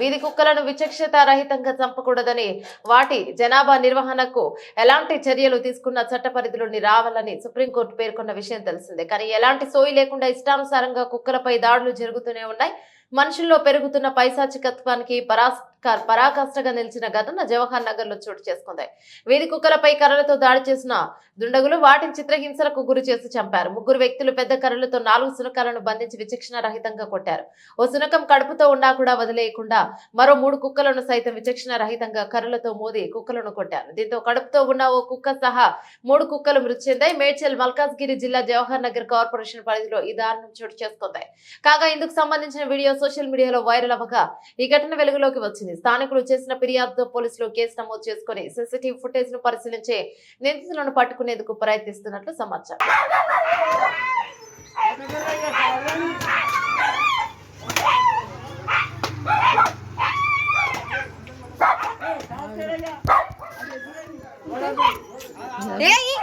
వీధి కుక్కలను విచక్షత రహితంగా చంపకూడదని వాటి జనాభా నిర్వహణకు ఎలాంటి చర్యలు తీసుకున్న చట్ట పరిధిలోని రావాలని సుప్రీంకోర్టు పేర్కొన్న విషయం తెలిసిందే. కానీ ఎలాంటి సోయి లేకుండా ఇష్టానుసారంగా కుక్కలపై దాడులు జరుగుతూనే ఉన్నాయి. మనుషుల్లో పెరుగుతున్న పైశాచికత్వానికి పరాస్ పరాకాష్ఠగా నిలిచిన ఘటన జవహర్ నగర్లో చోటు చేసుకుంది. వీధి కుక్కలపై కర్రలతో దాడి చేసిన దుండగులు వాటిని చిత్రహింసలకు గురి చేసి చంపారు. ముగ్గురు వ్యక్తులు పెద్ద కర్రలతో నాలుగు శునకాలను బంధించి విచక్షణ రహితంగా కొట్టారు. ఓ శునకం కడుపుతో ఉన్నా కూడా వదిలేయకుండా మరో మూడు కుక్కలను సైతం విచక్షణ రహితంగా కర్రలతో మోది కుక్కలను కొట్టారు. దీంతో కడుపుతో ఉన్న ఓ కుక్క సహా మూడు కుక్కలు మృతి చెందాయి. మేడ్చల్ మల్కాజ్గిరి జిల్లా జవహర్ నగర్ కార్పొరేషన్ పరిధిలో ఈ దారుణం చోటు చేసుకుంది. కాగా ఇందుకు సంబంధించిన వీడియో సోషల్ మీడియాలో వైరల్ అవ్వగా ఈ ఘటన వెలుగులోకి వచ్చింది. స్థానికులు చేసిన ఫిర్యాదుతో పోలీసులు కేసు నమోదు చేసుకుని సీసీటీవీ ఫుటేజ్ను పరిశీలించి నిందితులను పట్టుకునేందుకు ప్రయత్నిస్తున్నట్లు సమాచారం. ఏయ్!